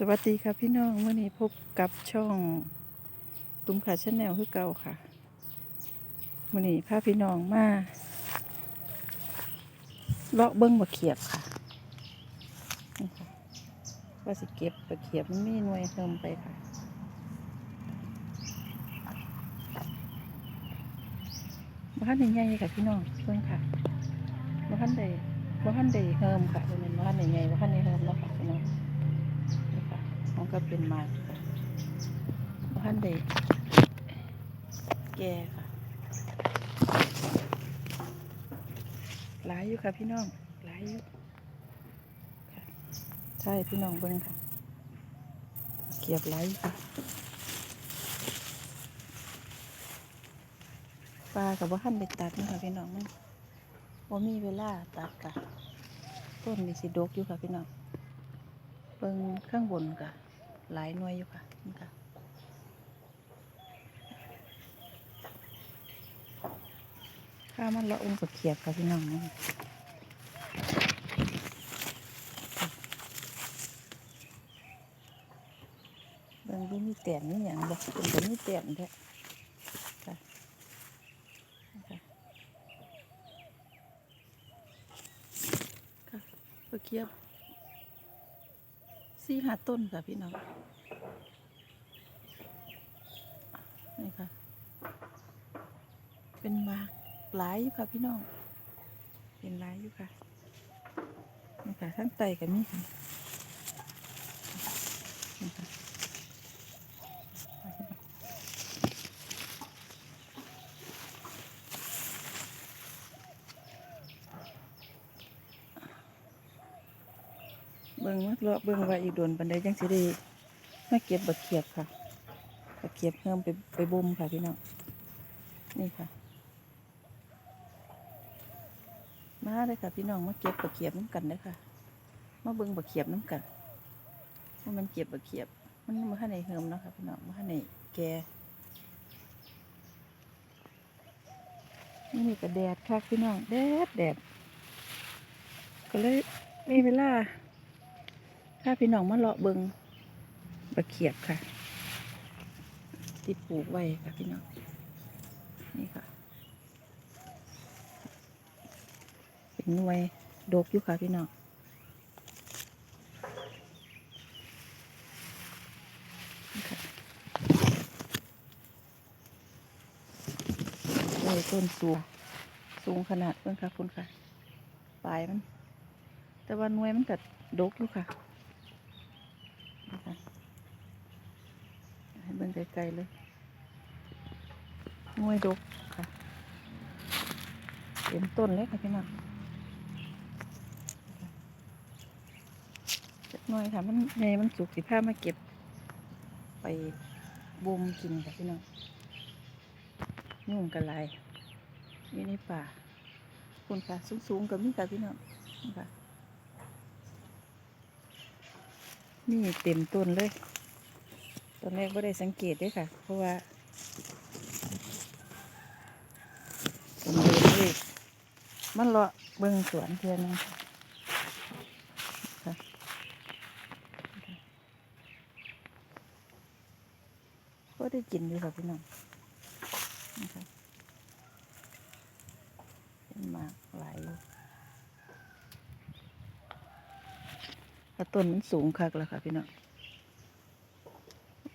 สวัสดีค่ะพี่น้องวันนี้พบกับช่องตุ้มขาชาแนลคือเก่าค่ะวันนี้พาพี่น้องมาเลาะเบิ้งบะเขียบค่ะนี่ค่ะว่าสิเก็บบะเขียบมันมีหน่วยเพิ่มไปค่ะบ้านใหญ่ๆค่ะพี่น้องเพิ่งค่ะบ้านใดบ้านใดเฮิมค่ะเป็นบ้านใหญ่ๆบ้านใดเฮิมแล้วค่ะพี่น้อง นี่ค่ะมัน ก็เป็นไม้ค่ะบ้านเด็กแก่ค่ะหลายอยู่ค่ะพี่น้องหลายอยู่ใช่พี่น้องเบิ้งค่ะ เกียบหลายอยู่ค่ะปลากับว่าขั้นไปตัดนะคะพี่น้องมันว่ามีเวลาตัดค่ะ ต้นมีสีดกอยู่ค่ะพี่น้องเบิ่งข้างบนกะ หลายหน่วยอยู่ค่ะนี่ค่ะข้ามันละองกับเขียบค่ะพี่น้องนี่เบิ่งดูมีแต้มนี่อย่างบอกเป็นแต่มีแต้มแท้ค่ะนี่ค่ะค่ะตะเขียบ สี่หาต้นค่ะพี่น้อง นี่ค่ะ เป็นมากหลายอยู่ค่ะพี่น้อง เป็นหลายอยู่ค่ะ นี่ค่ะทั้งไตกับนี่ค่ะนี่ค่ะ บิ่งมักเลาะเบิ่งไว้อีกโดนปันไดจังสิได้มาเก็บบักเขียบค่ะบักเขียบเพิ่มไปไปบ่มค่ะพี่น้องนี่ค่ะ มาเลยค่ะพี่น้องมาเก็บบักเขียบน้ำกันเด้ค่ะมาเบิ่งบักเขียบน้ำกันว่ามันเก็บบักเขียบ มันมาให้ในเฮิมเนาะค่ะพี่น้องมาให้ในแกนี่ก็แดดค่ะพี่น้องแดดแดดก็เลยมีเวลา ถ้าพี่น้องมาเลาะเบิงบักเขียบค่ะ ที่ปลูกไว้ค่ะพี่น้อง นี่ค่ะ เป็นหน่วยดกอยู่ค่ะพี่น้องนี่ต้นสูง สูงขนาดเพิ่นค่ะคุณค่ะ ปลายมัน แต่ว่าหน่วยมันกัดดกอยู่ค่ะ นี่ค่ะให้เบิ่งไกลๆเลยหน่วยดกค่ะเต็มต้นเลยค่ะพี่น้องจักหน่อยค่ะมันในมันสุกสิผ้ามาเก็บ ไปบ่มกินค่ะพี่น้องยุ่งกันหลายอยู่ในป่าคุณค่ะสูงๆกับมีค่ะพี่น้องนี่ค่ะ นี่เต็มต้นเลย ตอนแรกไม่ได้สังเกตด้วยค่ะ เพราะว่าผมเดินเลยมันเลาะเบิ่งสวนเทียนงค่ะก็ได้กินด้วยค่ะพี่น้องนี่ค่ะเป็นมากหลายอยู่ แล้วต้นมันสูงคักแล้วค่ะพี่น้อง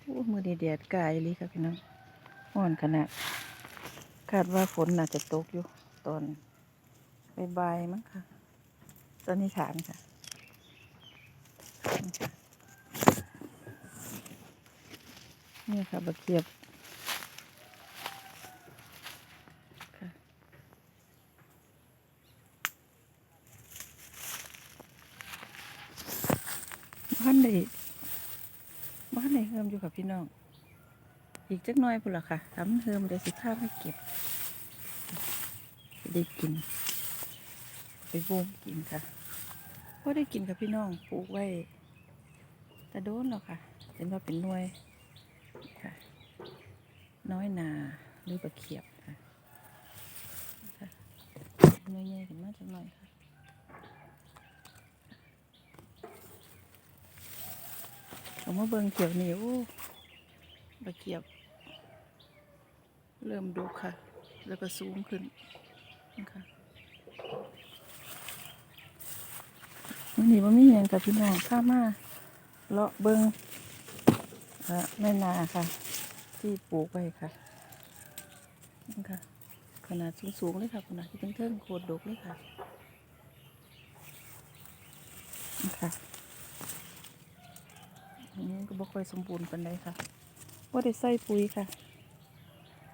โอ้มือดีแดดกายเลยค่ะพี่น้องอ่อนขนาด คาดว่าฝนน่าจะตกอยู่ตอนใบ่ายๆมั้งค่ะตอนนี้ฐานค่ะนี่ค่ะนี่ค่ะบะเกียบ บ้านใดบ้านไหนเฮิมอยู่กับพี่น้อง อีกจักน้อยพุ่นละค่ะทำเฮิมเดี๋ยวสิพาไปเก็บได้กิน ไปบ่มกินค่ะพอได้กินกับพี่น้องปลูกไว้แต่โดนแล้วค่ะเห็นว่าเป็นหน่วยค่ะ น้อยนาหรือปลาเขียบค่ะหน่วยใหญ่ขึ้นมาจักหน่อยค่ะ เขามาเบิ่งเขียวนี่โอ้บะเกียบ เริ่มดุค่ะ แล้วก็สูงขึ้นนะคะวันนี้มันมีอย่างกับพี่น้องข้ามาเลาะเบิงเอ่อแม่นาค่ะ ที่ปลูกไว้ค่ะนี่ค่ะ ขนาดสูงๆเลยค่ะขนาดที่เทิงๆโคตรดกเลยค่ะนี่ค่ะ นนี้ก็บ่ค่อยสมบูรณ์ปานใดค่ะว่าได้ใส่ปุ๋ยค่ะ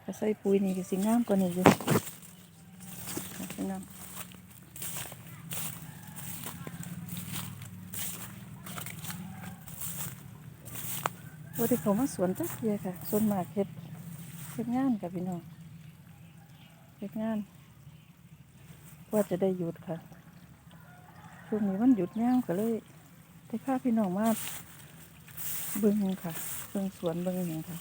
ถ้าใส่ปุ๋ยนี่ก็สิงามกว่านี้อยู่ค่ะพี่น้องว่าที่เขามาสวนจักเทียค่ะสวนมากเฮ็ดเฮ็ดงานกับพี่น้องเฮ็ดงาน ว่าจะได้หยุดค่ะช่วงนี้มันหยุดย่างก็เลยได้พาพี่น้องมา เบิ่งค่ะเบิ่งสวนเบิ่งอหย่างค่ะ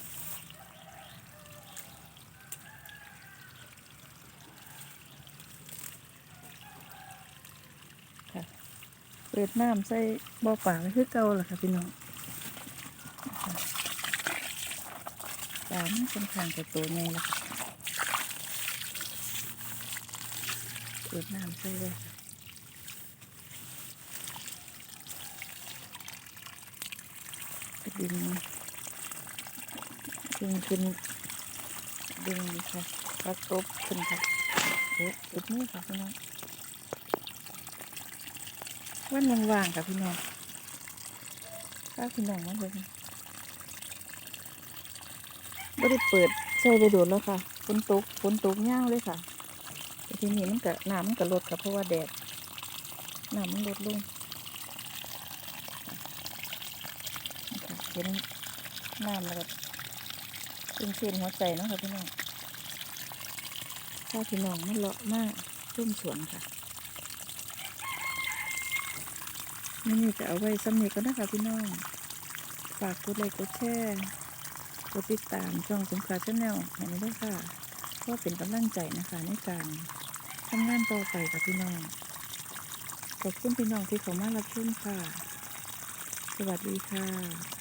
ค่ะเปิดน้ำใส่บ่อปลาคือเก่าล่ะค่ะพี่น้องค่ะปลามันค่อนข้างจะตัวใหญ่แล้วค่ะเปิดน้ำใส่เลยค่ะ ดึงดึงขึ้นดึงค่ะพัดตบขึ้นค่ะเอ๊ะติดมือค่ะพี่น้องวันว่างๆกับพี่น้องข้าพี่น้องมาเลยไม่ได้เปิดใส่ไปโดดแล้วค่ะฝนตกฝนตกเงาวเลยค่ะแต่ทีนี้มันก็น้ำมันก็ลดค่ะเพราะว่าแดดน้ำมันลดลงนี่ค่ะเห็นน้ำแล้วก็เป็นเส้นหัวใจเนาะค่ะพี่น้องข้าพี่น้องมันเลาะมากชุ่มสวนค่ะนี่จะเอาไว้สำเนีก็นะคะพี่น้อง ฝากกดไลค์กดแชร์กดติดตามช่องสงขาชาแนลให้หน่อยด้วยค่ะเพื่อเป็นกำลังใจนะคะในการทำงานต่อไปกับพี่น้อง ขอบคุณพี่น้องที่เข้ามารับชมค่ะ สวัสดีค่ะ